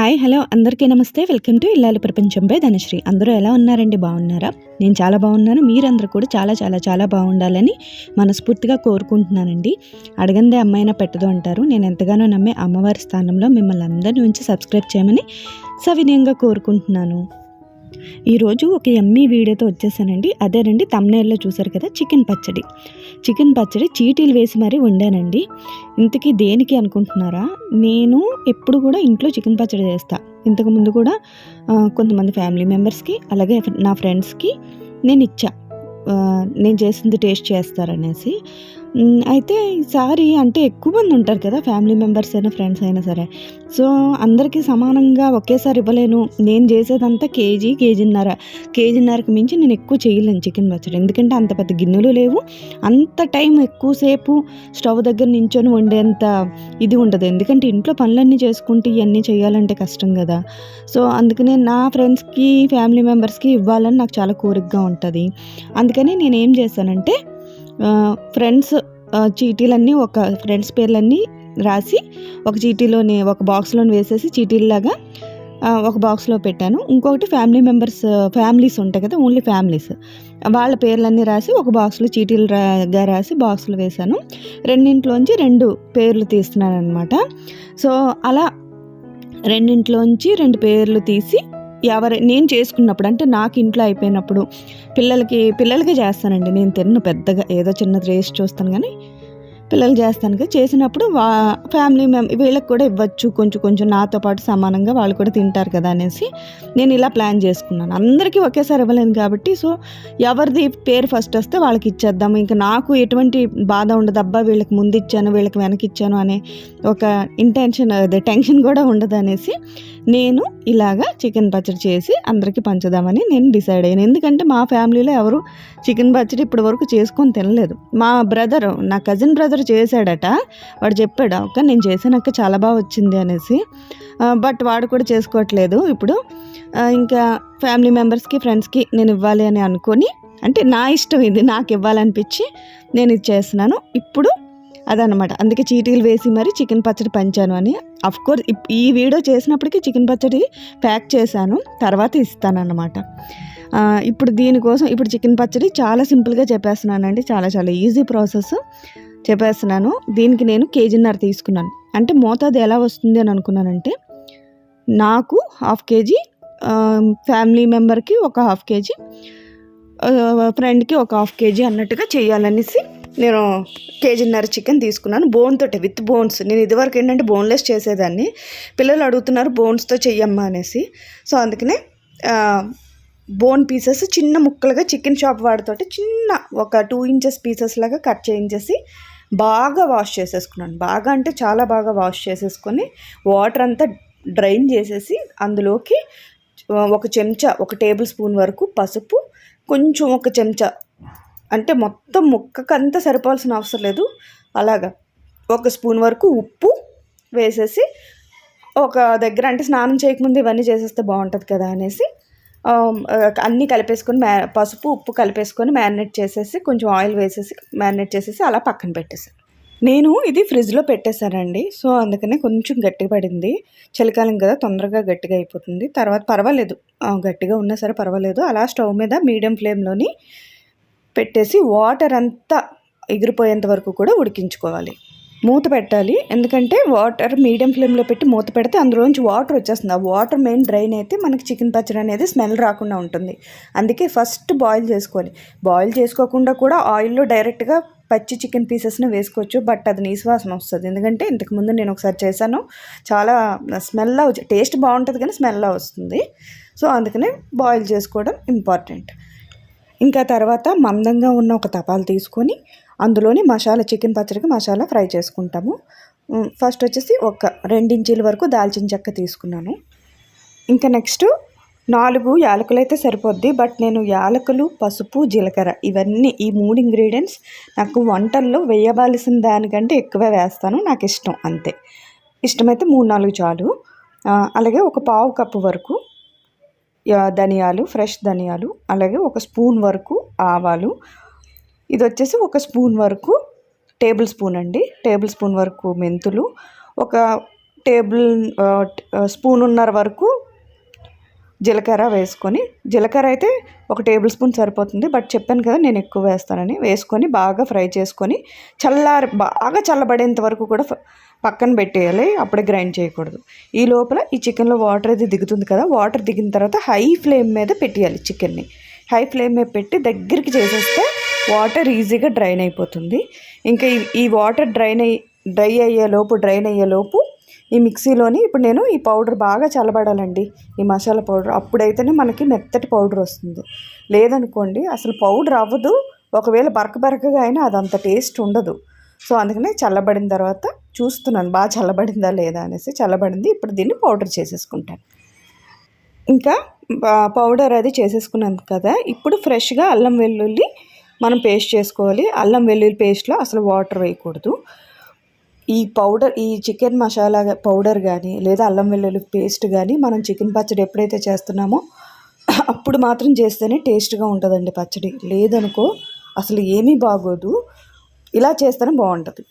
Hi hello అందరికీ నమస్తే. Welcome to ఇల్లాలి ప్రపంచంపై ధనశ్రీ. అందరూ ఎలా ఉన్నారండి? బాగున్నారా? నేను చాలా బాగున్నాను. మీరందరూ కూడా చాలా చాలా చాలా బాగుండాలని మనస్ఫూర్తిగా కోరుకుంటున్నానండి. అడగందే అమ్మాయినా పెట్టదు అంటారు. నేను ఎంతగానో నమ్మే అమ్మవారి స్థానంలో మిమ్మల్ని అందరినీ ఉంచి సబ్స్క్రైబ్ చేయమని సవినయంగా కోరుకుంటున్నాను. ఈరోజు ఒక ఎమ్మీ వీడియోతో వచ్చేసానండి. అదేనండి తమ్నేల్లో చూసారు కదా చికెన్ పచ్చడి. చికెన్ పచ్చడి చీటీలు వేసి మరీ వండానండి. ఇంతకీ దేనికి అనుకుంటున్నారా? నేను ఎప్పుడు కూడా ఇంట్లో చికెన్ పచ్చడి చేస్తా. ఇంతకు ముందు కూడా కొంతమంది ఫ్యామిలీ మెంబర్స్కి అలాగే నా ఫ్రెండ్స్కి నేను ఇచ్చా. నేను చేసింది టేస్ట్ చేస్తారనేసి. అయితే ఈసారి అంటే ఎక్కువ మంది ఉంటారు కదా ఫ్యామిలీ మెంబర్స్ అయినా ఫ్రెండ్స్ అయినా సరే. సో అందరికీ సమానంగా ఒకేసారి ఇవ్వలేను. నేను చేసేదంతా కేజీ కేజీన్నర. కేజీన్నరకు మించి నేను ఎక్కువ చేయలేను చికెన్ పచ్చడి. ఎందుకంటే అంత పెద్ద గిన్నెలు లేవు. అంత టైం ఎక్కువసేపు స్టవ్ దగ్గర నించొని వండేంత ఇది ఉండదు. ఎందుకంటే ఇంట్లో పనులన్నీ చేసుకుంటూ ఇవన్నీ చేయాలంటే కష్టం కదా. సో అందుకనే నా ఫ్రెండ్స్కి ఫ్యామిలీ మెంబర్స్కి ఇవ్వాలని నాకు చాలా కోరికగా ఉంటుంది. అందుకని నేను ఏం చేశానంటే ఫ్రెండ్స్ చీటీలన్నీ ఒక ఫ్రెండ్స్ పేర్లన్నీ రాసి ఒక చీటీలోని ఒక బాక్స్లోని వేసేసి చీటీల్లాగా ఒక బాక్స్లో పెట్టాను. ఇంకొకటి ఫ్యామిలీ మెంబర్స్ ఫ్యామిలీస్ ఉంటాయి కదా ఓన్లీ ఫ్యామిలీస్ వాళ్ళ పేర్లన్నీ రాసి ఒక బాక్స్లో చీటీలు రాగా రాసి బాక్స్లో వేశాను. రెండింట్లోంచి రెండు పేర్లు తీస్తున్నాను అనమాట సో అలా రెండింట్లోంచి రెండు పేర్లు తీసి ఎవరి నేను చేసుకున్నప్పుడు అంటే నాకు ఇంట్లో అయిపోయినప్పుడు పిల్లలకి పిల్లలకి చేస్తానండి. నేను తిన్ను పెద్దగా ఏదో చిన్నది వేసి చూస్తాను కానీ పిల్లలు చేస్తాను కదా చేసినప్పుడు వా ఫ్యామిలీ మెం వీళ్ళకి కూడా ఇవ్వచ్చు కొంచెం కొంచెం నాతో పాటు సమానంగా వాళ్ళు కూడా తింటారు కదా అనేసి నేను ఇలా ప్లాన్ చేసుకున్నాను. అందరికీ ఒకేసారి ఇవ్వలేను కాబట్టి సో ఎవరిది పేరు ఫస్ట్ వస్తే వాళ్ళకి ఇచ్చేద్దాము. ఇంకా నాకు ఎటువంటి బాధ ఉండదు అబ్బా వీళ్ళకి ముందు ఇచ్చాను వీళ్ళకి వెనక్కి ఇచ్చాను అనే ఒక ఇంటెన్షన్ అదే టెన్షన్ కూడా ఉండదు అనేసి నేను ఇలాగా చికెన్ పచ్చడి చేసి అందరికీ పంచుదామని నేను డిసైడ్ అయ్యాను. ఎందుకంటే మా ఫ్యామిలీలో ఎవరు చికెన్ పచ్చడి ఇప్పటి వరకు చేసుకొని తినలేదు. మా బ్రదర్ నా కజిన్ బ్రదర్ చేశాడట. వాడు చెప్పాడు అక్క నేను చేసానక్క చాలా బాగా వచ్చింది అనేసి. బట్ వాడు కూడా చేసుకోవట్లేదు ఇప్పుడు. ఇంకా ఫ్యామిలీ మెంబర్స్కి ఫ్రెండ్స్కి నేను ఇవ్వాలి అని అనుకొని అంటే నా ఇష్టం ఇది నాకు ఇవ్వాలనిపించి నేను ఇది చేస్తున్నాను. ఇప్పుడు అదనమాట అందుకే చీటీలు వేసి మరి చికెన్ పచ్చడి పంచాను అని. అఫ్ కోర్స్ ఈ వీడియో చేసినప్పటికీ చికెన్ పచ్చడి ప్యాక్ చేశాను తర్వాత ఇస్తానన్నమాట. ఇప్పుడు దీనికోసం ఇప్పుడు చికెన్ పచ్చడి చాలా సింపుల్గా చెప్పేస్తున్నానండి. చాలా చాలా ఈజీ ప్రాసెస్. చెప్పేస్తున్నాను. దీనికి నేను కేజీన్నర తీసుకున్నాను. అంటే మోతాదు ఎలా వస్తుంది అని అనుకున్నానంటే నాకు హాఫ్ కేజీ ఫ్యామిలీ మెంబర్కి ఒక హాఫ్ కేజీ ఫ్రెండ్కి ఒక హాఫ్ కేజీ అన్నట్టుగా చేయాలనేసి నేను కేజీన్నర చికెన్ తీసుకున్నాను. Bone with bones. నేను ఇదివరకు ఏంటంటే బోన్లెస్ చేసేదాన్ని. పిల్లలు అడుగుతున్నారు బోన్స్తో చెయ్యమ్మా అనేసి. సో అందుకనే బోన్ పీసెస్ చిన్న ముక్కలుగా చికెన్ షాప్ వాడితోటి చిన్న ఒక టూ ఇంచెస్ పీసెస్ లాగా కట్ చేయించేసి బాగా వాష్ చేసేసుకున్నాను. బాగా అంటే చాలా బాగా వాష్ చేసేసుకొని వాటర్ అంతా డ్రైన్ చేసేసి అందులోకి ఒక చెంచా ఒక టేబుల్ స్పూన్ వరకు పసుపు కొంచెం ఒక చెంచా. అంటే మొత్తం ముక్కకంతా సరిపోవాల్సిన అవసరం లేదు. అలాగా ఒక స్పూన్ వరకు ఉప్పు వేసేసి ఒక దగ్గర అంటే స్నానం చేయకముందు ఇవన్నీ చేసేస్తే బాగుంటుంది కదా అనేసి అన్నీ కలిపేసుకొని మ్యా పసుపు ఉప్పు కలిపేసుకొని మ్యారినేట్ చేసేసి కొంచెం ఆయిల్ వేసేసి మ్యారినేట్ చేసేసి అలా పక్కన పెట్టేసాను నేను ఇది ఫ్రిడ్జ్లో పెట్టేశానండి. సో అందుకనే కొంచెం గట్టిగా పడింది. చలికాలం కదా తొందరగా గట్టిగా అయిపోతుంది. తర్వాత పర్వాలేదు. గట్టిగా ఉన్నా సరే పర్వాలేదు. అలా స్టవ్ మీద మీడియం ఫ్లేమ్లోని పెట్టేసి వాటర్ అంతా ఎగిరిపోయేంత వరకు కూడా ఉడికించుకోవాలి. మూత పెట్టాలి. ఎందుకంటే వాటర్ మీడియం ఫ్లేమ్లో పెట్టి మూత పెడితే అందులోంచి వాటర్ వచ్చేస్తుంది. ఆ వాటర్ మెయిన్ డ్రైన్ అయితే మనకి చికెన్ పచ్చడి అనేది స్మెల్ రాకుండా ఉంటుంది. అందుకే ఫస్ట్ బాయిల్ చేసుకోవాలి. బాయిల్ చేసుకోకుండా కూడా ఆయిల్లో డైరెక్ట్గా పచ్చి చికెన్ పీసెస్ని వేసుకోవచ్చు. బట్ అది నీసువాసన వస్తుంది. ఎందుకంటే ఇంతకుముందు నేను ఒకసారి చేశాను. చాలా స్మెల్ టేస్ట్ బాగుంటుంది కానీ స్మెల్ వస్తుంది. సో అందుకనే బాయిల్ చేసుకోవడం ఇంపార్టెంట్. ఇంకా తర్వాత మందంగా ఉన్న ఒక తపాలు తీసుకొని అందులోని మసాలా చికెన్ పచ్చడికి మసాలా ఫ్రై చేసుకుంటాము. ఫస్ట్ వచ్చేసి ఒక రెండించీల వరకు దాల్చిన చెక్క తీసుకున్నాను. ఇంకా నెక్స్ట్ నాలుగు యాలకులు అయితే సరిపోద్ది బట్ నేను యాలకులు పసుపు జీలకర్ర ఇవన్నీ ఈ మూడు ఇంగ్రీడియంట్స్ నాకు వంటల్లో వేయవలసిన దానికంటే ఎక్కువే వేస్తాను నాకు ఇష్టం అంతే. ఇష్టమైతే మూడు నాలుగు చాలు. అలాగే ఒక పావు కప్పు వరకు ధనియాలు ఫ్రెష్ ధనియాలు అలాగే ఒక స్పూన్ వరకు ఆవాలు ఇది వచ్చేసి ఒక స్పూన్ వరకు టేబుల్ స్పూన్ అండి. టేబుల్ స్పూన్ వరకు మెంతులు ఒక టేబుల్ స్పూన్ ఉన్నర వరకు జీలకర్ర వేసుకొని జీలకర్ర అయితే ఒక టేబుల్ స్పూన్ సరిపోతుంది బట్ చెప్పాను కదా నేను ఎక్కువ వేస్తానని. వేసుకొని బాగా ఫ్రై చేసుకొని చల్లారి బాగా చల్లబడేంత వరకు కూడా పక్కన పెట్టేయాలి అప్పుడే గ్రైండ్ చేయకూడదు. ఈ లోపల ఈ చికెన్లో వాటర్ అది దిగుతుంది కదా వాటర్ దిగిన తర్వాత హై ఫ్లేమ్ మీద పెట్టేయాలి చికెన్ని. హై ఫ్లేమ్ మీద పెట్టి దగ్గరికి చేసేస్తే వాటర్ ఈజీగా డ్రైన్ అయిపోతుంది. ఇంకా ఈ- వాటర్ డ్రైన్ అయ్యి డ్రై అయ్యేలోపు డ్రైన్ అయ్యేలోపు ఈ మిక్సీలోని ఇప్పుడు నేను ఈ పౌడర్ బాగా చల్లబడాలండి. ఈ మసాలా పౌడర్ అప్పుడైతేనే మనకి మెత్తటి పౌడర్ వస్తుంది. లేదనుకోండి అసలు పౌడర్ అవ్వదు. ఒకవేళ బరక బరకగా అయినా అది అంత టేస్ట్ ఉండదు. సో అందుకనే చల్లబడిన తర్వాత చూస్తున్నాను బాగా చల్లబడిందా లేదా అనేసి చల్లబడింది. ఇప్పుడు దీన్ని పౌడర్ చేసేసుకుంటాను. ఇంకా పౌడర్ అది చేసేసుకున్నాను కదా. ఇప్పుడు ఫ్రెష్గా అల్లం వెల్లుల్లి మనం పేస్ట్ చేసుకోవాలి. అల్లం వెల్లుల్లి పేస్ట్లో అసలు వాటర్ వేయకూడదు. ఈ పౌడర్ ఈ చికెన్ మసాలా పౌడర్ కానీ లేదా అల్లం వెల్లుల్లి పేస్ట్ కానీ మనం చికెన్ పచ్చడి ఎప్పుడైతే చేస్తున్నామో అప్పుడు మాత్రం చేస్తేనే టేస్ట్గా ఉంటుందండి పచ్చడి. లేదనుకో అసలు ఏమీ బాగోదు. ఇలా చేస్తేనే బాగుంటుంది.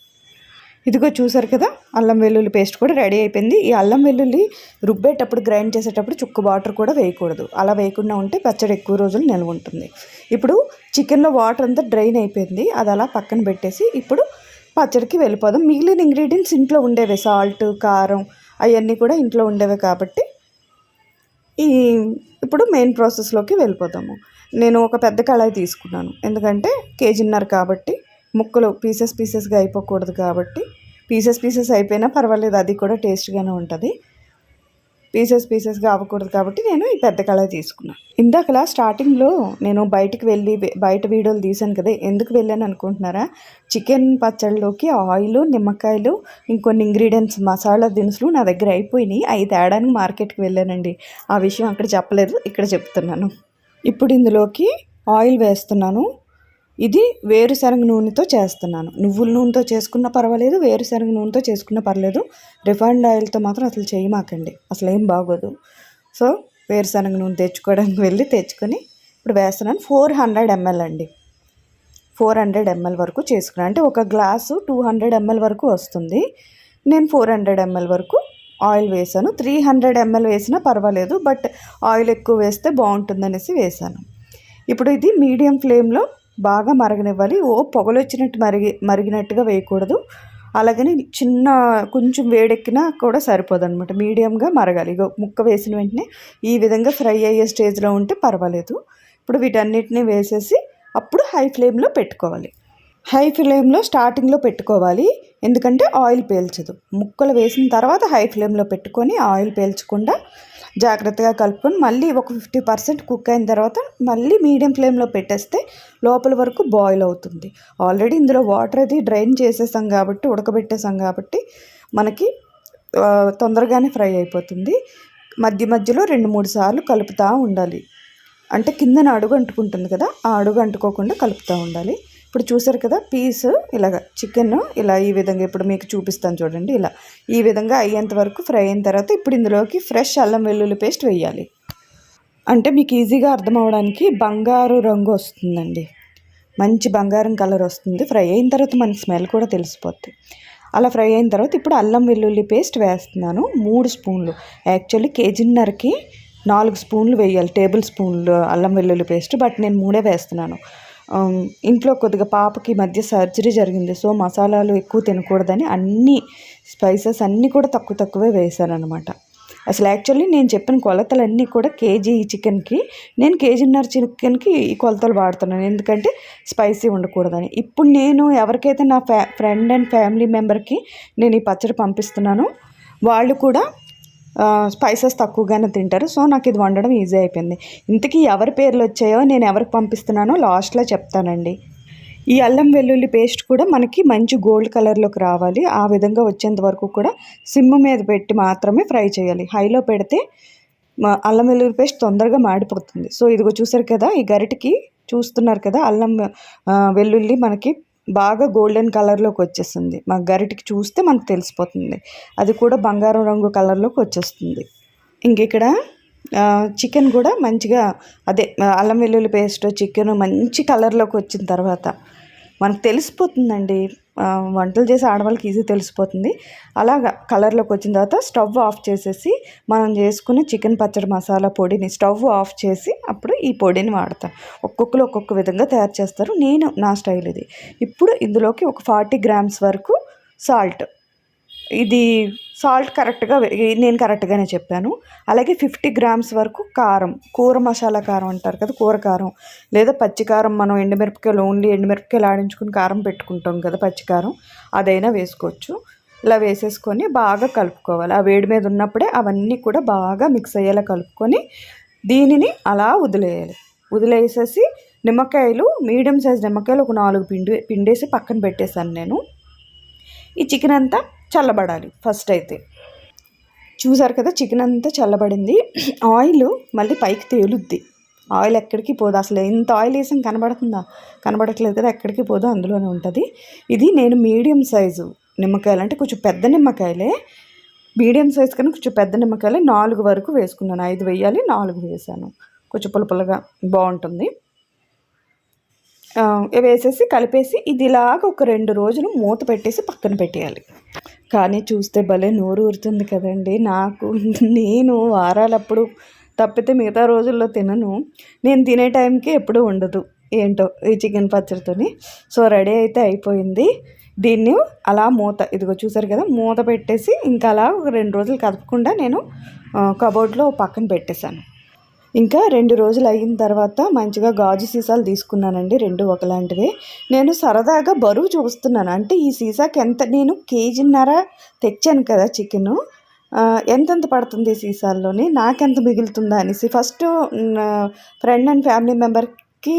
ఇదిగో చూసారు కదా అల్లం వెల్లుల్లి పేస్ట్ కూడా రెడీ అయిపోయింది. ఈ అల్లం వెల్లుల్లి రుబ్బేటప్పుడు గ్రైండ్ చేసేటప్పుడు చుక్క వాటర్ కూడా వేయకూడదు. అలా వేయకుండా ఉంటే పచ్చడి ఎక్కువ రోజులు నిల్వ ఉంటుంది. ఇప్పుడు చికెన్లో వాటర్ అంతా డ్రైన్ అయిపోయింది. అది అలా పక్కన పెట్టేసి ఇప్పుడు పచ్చడికి వెళ్ళిపోదాం. మిగిలిన ఇంగ్రీడియంట్స్ ఇంట్లో ఉండేవే. సాల్ట్ కారం అవన్నీ కూడా ఇంట్లో ఉండేవే కాబట్టి ఈ ఇప్పుడు మెయిన్ ప్రాసెస్లోకి వెళ్ళిపోతాము నేను ఒక పెద్ద కళాయి తీసుకున్నాను. ఎందుకంటే కేజీన్నర కాబట్టి ముక్కలు పీసెస్ పీసెస్గా అయిపోకూడదు కాబట్టి పీసెస్ పీసెస్ అయిపోయినా పర్వాలేదు అది కూడా టేస్ట్గానే ఉంటుంది. పీసెస్ పీసెస్గా అవ్వకూడదు కాబట్టి నేను ఈ పెద్ద కళాయి తీసుకున్నాను. ఇందాకలా స్టార్టింగ్లో నేను బయటకు వెళ్ళి బయట వీడియోలు తీసాను కదా ఎందుకు వెళ్ళాను అనుకుంటున్నారా? చికెన్ పచ్చళ్ళలోకి ఆయిల్ నిమ్మకాయలు ఇంకొన్ని ఇంగ్రీడియంట్స్ మసాలా దినుసులు నా దగ్గర అయిపోయినాయి. అవి తేడానికి మార్కెట్కి వెళ్ళానండి. ఆ విషయం అక్కడ చెప్పలేదు ఇక్కడ చెప్తున్నాను. ఇప్పుడు ఇందులోకి ఆయిల్ వేస్తున్నాను. ఇది వేరుశనగ నూనెతో చేస్తున్నాను. నువ్వుల నూనెతో చేసుకున్న పర్వాలేదు వేరుశనగ నూనెతో చేసుకున్న పర్లేదు. రిఫైండ్ ఆయిల్తో మాత్రం అసలు చేయమాకండి. అసలు ఏం బాగోదు. సో వేరుశనగ నూనె తెచ్చుకోవడానికి వెళ్ళి తెచ్చుకొని ఇప్పుడు వేస్తున్నాను. ఫోర్ హండ్రెడ్ ఎంఎల్ అండి. ఫోర్ హండ్రెడ్ ఎంఎల్ వరకు చేసుకున్నాను అంటే ఒక గ్లాసు టూ హండ్రెడ్ ఎంఎల్ వరకు వస్తుంది. నేను ఫోర్ హండ్రెడ్ ఎంఎల్ వరకు ఆయిల్ వేసాను. త్రీ హండ్రెడ్ ఎంఎల్ వేసినా పర్వాలేదు బట్ ఆయిల్ ఎక్కువ వేస్తే బాగుంటుందనేసి వేసాను. ఇప్పుడు ఇది మీడియం ఫ్లేమ్లో బాగా మరగనివ్వాలి. ఓ పొగలు వచ్చినట్టు మరిగి మరిగినట్టుగా వేయకూడదు. అలాగని చిన్న కొంచెం వేడెక్కినా కూడా సరిపోదు అనమాట మీడియంగా మరగాలి. ఇగో ముక్క వేసిన వెంటనే ఈ విధంగా ఫ్రై అయ్యే స్టేజ్లో ఉంటే పర్వాలేదు. ఇప్పుడు వీటన్నిటిని వేసేసి అప్పుడు హై ఫ్లేమ్లో పెట్టుకోవాలి. హై ఫ్లేమ్లో స్టార్టింగ్లో పెట్టుకోవాలి. ఎందుకంటే ఆయిల్ పేల్చదు. ముక్కలు వేసిన తర్వాత హై ఫ్లేమ్లో పెట్టుకొని ఆయిల్ పేల్చకుండా జాగ్రత్తగా కలుపుకొని మళ్ళీ ఒక ఫిఫ్టీ పర్సెంట్ కుక్ అయిన తర్వాత మళ్ళీ మీడియం ఫ్లేమ్లో పెట్టేస్తే లోపల వరకు బాయిల్ అవుతుంది. ఆల్రెడీ ఇందులో వాటర్ అది డ్రైన్ చేసేసాం కాబట్టి ఉడకబెట్టేసాం కాబట్టి మనకి తొందరగానే ఫ్రై అయిపోతుంది. మధ్య మధ్యలో రెండు మూడు సార్లు కలుపుతూ ఉండాలి. అంటే కిందన అడుగు అంటుకుంటుంది కదా ఆ అడుగు అంటుకోకుండా కలుపుతూ ఉండాలి. ఇప్పుడు చూసారు కదా పీస్ ఇలాగ చికెన్ ఇలా ఈ విధంగా ఇప్పుడు మీకు చూపిస్తాను చూడండి ఇలా. ఈ విధంగా అయ్యేంత వరకు ఫ్రై అయిన తర్వాత ఇప్పుడు ఇందులోకి ఫ్రెష్ అల్లం వెల్లుల్లి పేస్ట్ వేయాలి. అంటే మీకు ఈజీగా అర్థం అవడానికి బంగారు రంగు వస్తుందండి. మంచి బంగారం కలర్ వస్తుంది. ఫ్రై అయిన తర్వాత మన స్మెల్ కూడా తెలిసిపోద్ది. అలా ఫ్రై అయిన తర్వాత ఇప్పుడు అల్లం వెల్లుల్లి పేస్ట్ వేస్తున్నాను. మూడు స్పూన్లు. యాక్చువల్లీ కేజీన్నరకి నాలుగు స్పూన్లు వేయాలి. టేబుల్ స్పూన్లు అల్లం వెల్లుల్లి పేస్ట్ బట్ నేను మూడే వేస్తున్నాను. ఇంట్లో కొద్దిగా పాపకి మధ్య సర్జరీ జరిగింది. సో మసాలాలు ఎక్కువ తినకూడదని అన్ని స్పైసెస్ అన్నీ కూడా తక్కువ తక్కువే వేశారనమాట అసలు యాక్చువల్లీ నేను చెప్పిన కొలతలన్నీ కూడా కేజీ చికెన్కి నేను కేజీన్నర చికెన్కి ఈ కొలతలు వాడుతున్నాను. ఎందుకంటే స్పైసీ ఉండకూడదని. ఇప్పుడు నేను ఎవరికైతే నా ఫ్యా ఫ్రెండ్ అండ్ ఫ్యామిలీ మెంబర్కి నేను ఈ పచ్చడి పంపిస్తున్నానో వాళ్ళు కూడా స్పైసెస్ తక్కువగానే తింటారు. సో నాకు ఇది వండడం ఈజీ అయిపోయింది. ఇంతకీ ఎవరి పేర్లు వచ్చాయో నేను ఎవరికి పంపిస్తున్నానో లాస్ట్లో చెప్తానండి. ఈ అల్లం వెల్లుల్లి పేస్ట్ కూడా మనకి మంచి గోల్డ్ కలర్లోకి రావాలి. ఆ విధంగా వచ్చేంత వరకు కూడా సిమ్ మీద పెట్టి మాత్రమే ఫ్రై చేయాలి. హైలో పెడితే అల్లం వెల్లుల్లి పేస్ట్ తొందరగా మాడిపోతుంది. సో ఇదిగో చూసారు కదా ఈ గరిటకి చూస్తున్నారు కదా అల్లం వెల్లుల్లి మనకి బాగా గోల్డెన్ కలర్లోకి వచ్చేస్తుంది. మా గరిటకి చూస్తే మనకు తెలిసిపోతుంది. అది కూడా బంగారం రంగు కలర్లోకి వచ్చేస్తుంది. ఇంక ఇక్కడ చికెన్ కూడా మంచిగా అదే అల్లం వెల్లుల్లి పేస్ట్ చికెన్ మంచి కలర్లోకి వచ్చిన తర్వాత మనకు తెలిసిపోతుందండి. వంటలు చేసే ఆడవాళ్ళకి ఈజీ తెలిసిపోతుంది. అలాగా కలర్లోకి వచ్చిన తర్వాత స్టవ్ ఆఫ్ చేసేసి మనం చేసుకునే చికెన్ పచ్చడి మసాలా పొడిని స్టవ్ ఆఫ్ చేసి అప్పుడు ఈ పొడిని వాడతాం. ఒక్కొక్కరు ఒక్కొక్క విధంగా తయారు చేస్తారు. నేను నా స్టైల్ ఇది. ఇప్పుడు ఇందులోకి ఒక ఫార్టీ గ్రామ్స్ వరకు సాల్ట్ ఇది సాల్ట్ కరెక్ట్గా నేను కరెక్ట్గానే చెప్పాను. అలాగే ఫిఫ్టీ గ్రామ్స్ వరకు కారం కూర మసాలా కారం అంటారు కదా కూర కారం. లేదా పచ్చికారం మనం ఎండుమిరపకాయలు ఓన్లీ ఎండుమిరపకాయలు ఆడించుకుని కారం పెట్టుకుంటాం కదా పచ్చికారం అదైనా వేసుకోవచ్చు. ఇలా వేసేసుకొని బాగా కలుపుకోవాలి. ఆ వేడి మీద ఉన్నప్పుడే అవన్నీ కూడా బాగా మిక్స్ అయ్యేలా కలుపుకొని దీనిని అలా వదిలేయాలి. వదిలేసేసి నిమ్మకాయలు మీడియం సైజ్ నిమ్మకాయలు ఒక నాలుగు పిండి పిండేసి పక్కన పెట్టేశాను నేను. ఈ చికెన్ అంతా చల్లబడాలి ఫస్ట్ అయితే. చూసారు కదా చికెన్ అంతా చల్లబడింది. ఆయిల్ మళ్ళీ పైకి తేలుద్ది. ఆయిల్ ఎక్కడికి పోదు. అసలు ఎంత ఆయిల్ వేసాం కనబడుతుందా? కనబడట్లేదు కదా ఎక్కడికి పోదు అందులోనే ఉంటుంది. ఇది నేను మీడియం సైజు నిమ్మకాయలు. అంటే కొంచెం పెద్ద నిమ్మకాయలే. మీడియం సైజ్ కన్నా కొంచెం పెద్ద నిమ్మకాయలే నాలుగు వరకు వేసుకున్నాను. ఐదు వేయాలి నాలుగు వేసాను. కొంచెం పులపులగా బాగుంటుంది. వేసేసి కలిపేసి ఇది ఇలాగ ఒక రెండు రోజులు మూత పెట్టేసి పక్కన పెట్టేయాలి. కానీ చూస్తే భలే నోరు ఊరుతుంది కదండి. నాకు నేను వారాలప్పుడు తప్పితే మిగతా రోజుల్లో తినను. నేను తినే టైంకి ఎప్పుడూ ఉండదు. ఏంటో ఈ చికెన్ పచ్చడితోని. సో రెడీ అయితే అయిపోయింది. దీన్ని అలా మూత ఇదిగో చూసారు కదా మూత పెట్టేసి ఇంకా అలా ఒక రెండు రోజులు కదపకుండా నేను కబోర్డ్లో పక్కన పెట్టేశాను. ఇంకా రెండు రోజులు అయిన తర్వాత మంచిగా గాజు సీసాలు తీసుకున్నానండి రెండు ఒకలాంటివి. నేను సరదాగా బరువు చూస్తున్నాను. అంటే ఈ సీసాకి ఎంత నేను కేజీన్నర తెచ్చాను కదా చికెను. ఎంతెంత పడుతుంది ఈ సీసాల్లోని? నాకెంత మిగులుతుందా అనేసి ఫస్ట్ ఫ్రెండ్ అండ్ ఫ్యామిలీ మెంబర్కి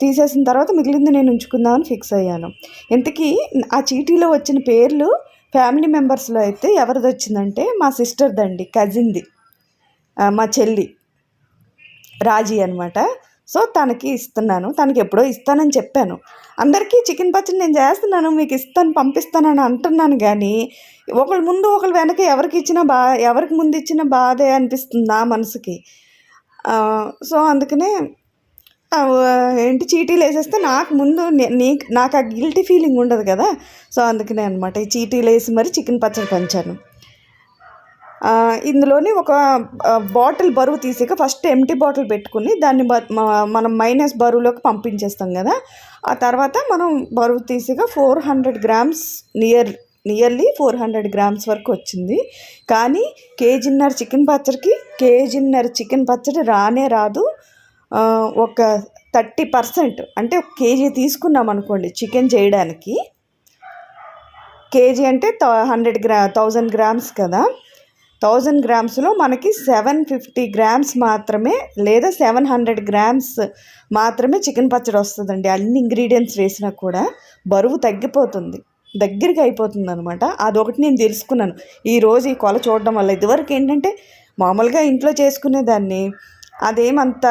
తీసేసిన తర్వాత మిగిలింది నేను ఉంచుకుందామని ఫిక్స్ అయ్యాను. ఇంతకీ ఆ చీటీలో వచ్చిన పేర్లు ఫ్యామిలీ మెంబర్స్లో అయితే ఎవరిది వచ్చిందంటే మా సిస్టర్దండి కజిన్ది. మా చెల్లి. రాజీ అనమాట సో తనకి ఇస్తున్నాను. తనకి ఎప్పుడో ఇస్తానని చెప్పాను. అందరికీ చికెన్ పచ్చడి నేను చేస్తున్నాను మీకు ఇస్తాను పంపిస్తానని అంటున్నాను కానీ ఒకళ్ళ ముందు ఒకళ్ళ వెనక ఎవరికి ఇచ్చినా బా ఎవరికి ముందు ఇచ్చినా బాధే అనిపిస్తుంది నా మనసుకి సో అందుకనే ఏంటి చీటీలు వేసేస్తే నాకు ముందు నీ నాకు ఆ గిల్టీ ఫీలింగ్ ఉండదు కదా? సో అందుకనే అనమాట ఈ చీటీలు వేసి మరి చికెన్ పచ్చడి పంచాను. ఇందులోని ఒక బాటిల్ బరువు తీసాక ఫస్ట్ ఎంటీ బాటిల్ పెట్టుకుని దాన్ని మనం మైనస్ బరువులోకి పంపించేస్తాం కదా. ఆ తర్వాత మనం బరువు తీసాక four hundred grams near nearly four hundred grams వరకు వచ్చింది. కానీ కేజీన్నర చికెన్ పచ్చడికి కేజీన్నర చికెన్ పచ్చడి రానే రాదు. ఒక థర్టీ పర్సెంట్ అంటే ఒక కేజీ తీసుకున్నాం అనుకోండి చికెన్ చేయడానికి. కేజీ అంటే హండ్రెడ్ గ్రా థౌజండ్ గ్రామ్స్ కదా. థౌజండ్ గ్రామ్స్లో మనకి సెవెన్ ఫిఫ్టీ గ్రామ్స్ మాత్రమే లేదా సెవెన్ హండ్రెడ్ గ్రామ్స్ మాత్రమే చికెన్ పచ్చడి వస్తుందండి. అన్ని ఇంగ్రీడియంట్స్ వేసినా కూడా బరువు తగ్గిపోతుంది. దగ్గరికి అయిపోతుంది అనమాట అదొకటి నేను తెలుసుకున్నాను. ఈరోజు ఈ కొల చూడడం వల్ల ఇదివరకు ఏంటంటే మామూలుగా ఇంట్లో చేసుకునేదాన్ని అదేమంత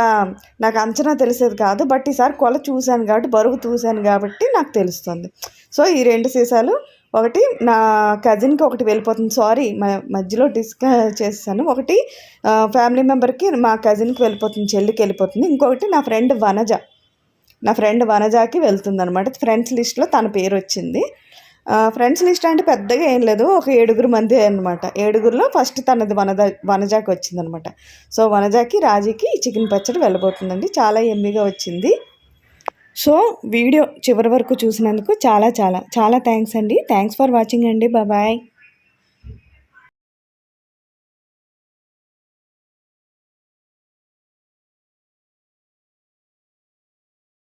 నాకు అంచనా తెలిసేది కాదు. బట్ ఈసారి కొల చూశాను కాబట్టి బరువు చూశాను కాబట్టి నాకు తెలుస్తుంది. సో ఈ రెండు సీసాలు ఒకటి నా కజిన్కి ఒకటి వెళ్ళిపోతుంది. సారీ మధ్యలో డిస్క చేస్తాను. ఒకటి ఫ్యామిలీ మెంబర్కి మా కజిన్కి వెళ్ళిపోతుంది చెల్లికి వెళ్ళిపోతుంది. ఇంకొకటి నా ఫ్రెండ్ వనజ. నా ఫ్రెండ్ వనజాకి వెళ్తుంది అనమాట ఫ్రెండ్స్ లిస్ట్లో తన పేరు వచ్చింది. ఫ్రెండ్స్ లిస్ట్ అంటే పెద్దగా ఏం లేదు. ఒక ఏడుగురు మంది అనమాట ఏడుగురులో ఫస్ట్ తనది వనజ వనజాకి వచ్చిందనమాట సో వనజాకి రాజీకి చికెన్ పచ్చడి వెళ్ళబోతుందండి. చాలా ఎమ్మిగా వచ్చింది. సో వీడియో చివరి వరకు చూసినందుకు చాలా చాలా చాలా థ్యాంక్స్ అండి. థ్యాంక్స్ ఫర్ వాచింగ్ అండి. బాయ్